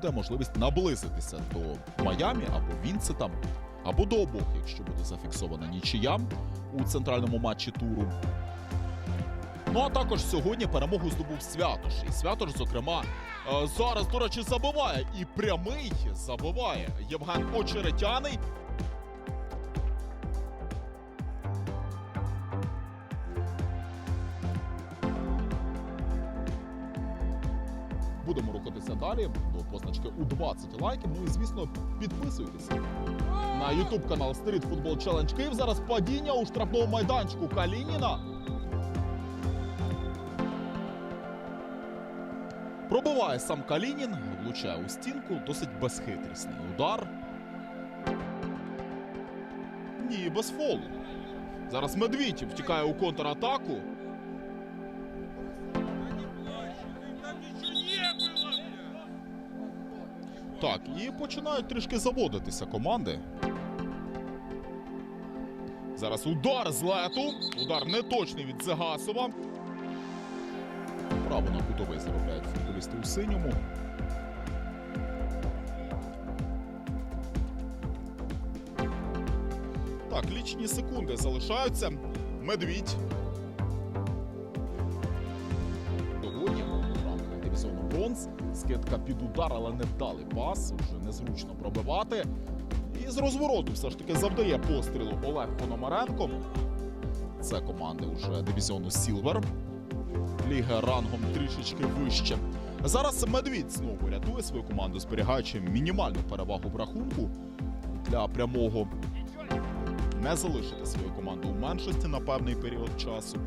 Буде можливість наблизитися до Майамі або Вінсета, або до обох, якщо буде зафіксована нічия у центральному матчі туру. Ну а також сьогодні перемогу здобув Святош. І Святош, зокрема, е, зараз, до речі, забиває. І прямий забиває Євген Очеретяний. Будемо рухатися далі до позначки у 20 лайків. Ну і звісно, підписуйтеся на YouTube канал Street Football Challenge Київ. Зараз падіння у штрафному майданчику Калініна. Пробиває сам Калінін, влучає у стінку, досить безхитрісний удар. Ні, без фолу. Зараз Медвідь втікає у контратаку. Так, і починають трішки заводитися команди. Зараз удар з лету. Удар неточний від Зегасова. Право на кутовий заробляють футболісти у синьому. Так, лічні секунди залишаються. Медвідь. Дивізіону. Скидка під удар, але не вдалий пас. Вже незручно пробивати. І з розвороту все ж таки завдає пострілу Олег Пономаренко. Це команди уже дивізіону Сілвер. Ліга рангом трішечки вище. Зараз Медвідь знову рятує свою команду, зберігаючи мінімальну перевагу в рахунку для прямого не залишити свою команду у меншості на певний період часу.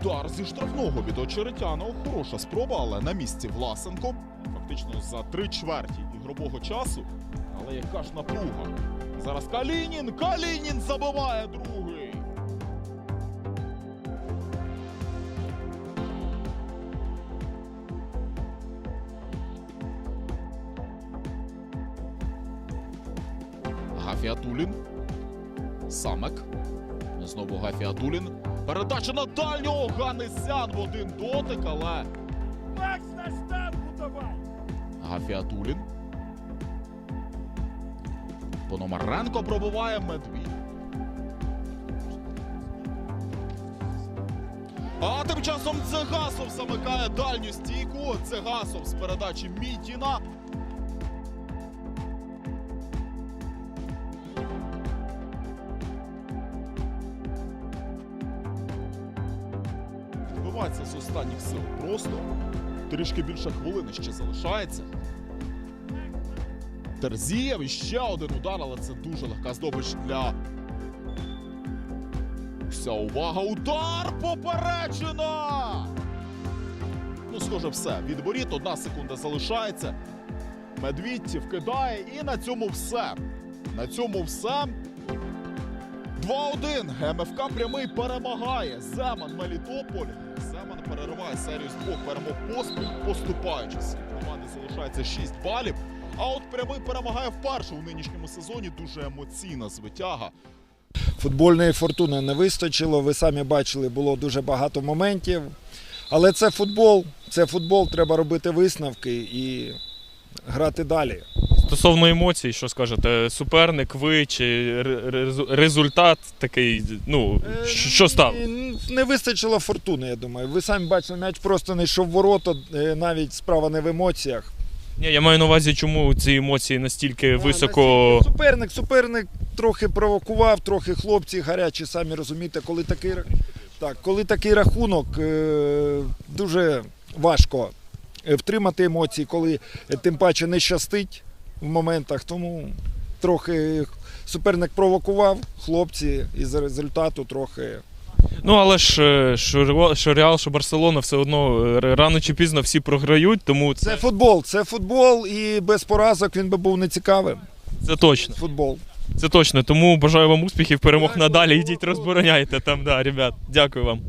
Удар зі штрафного від Очеретяна. Хороша спроба, але на місці Власенко. Фактично за три чверті ігрового часу. Але яка ж напруга? Зараз Калінін! Калінін забиває другий! Гафіатулін. Самек. Знову Гафіатулін. Передача на дальнього Ганесян в один дотик, але Макс, на штангу давай! Гафіатулін. Пономаренко пробиває Медвідь. А тим часом Цегасов замикає дальню стійку. Цегасов з передачі Мітіна. Відбивається з останніх сил просто. Трішки більше хвилини ще залишається. Терзієв і ще один удар, але це дуже легка здобич для. Вся увага! Удар попереджена! Ну, схоже, все. Від одна секунда залишається. Медвідь вкидає, і на цьому все. На цьому все. 2-1. МФК прямий перемагає. Земан Мелітополь. Земан перериває серію з двох перемог поспіль, поступаючись. Команди залишається 6 балів. А от прямий перемагає вперше у нинішньому сезоні. Дуже емоційна звитяга. Футбольної фортуни не вистачило. Ви самі бачили, було дуже багато моментів. Але це футбол, це футбол, треба робити висновки і грати далі. Стосовно емоцій, що скажете, суперник, ви чи результат такий, ну, Е, що став? Не вистачило фортуни, я думаю. Ви самі бачили, м'яч просто не йшов в ворота, е, навіть справа не в емоціях. Ні, я маю на увазі, чому ці емоції настільки А, високо. настільки Суперник, суперник трохи провокував, трохи хлопці гарячі, самі розумієте, коли такий, так, коли такий рахунок, е, дуже важко втримати емоції, коли тим паче не щастить в моментах. Тому трохи суперник провокував хлопці, і за результату трохи. Ну але ж е, що, Реал- що Барселона все одно е, рано чи пізно всі програють, тому Це це, футбол, це футбол, і без поразок він би був нецікавим. це точно. Футбол. Це точно. Тому бажаю вам успіхів, перемог надалі. Йдіть розбороняйте там, да, ребят. Дякую вам.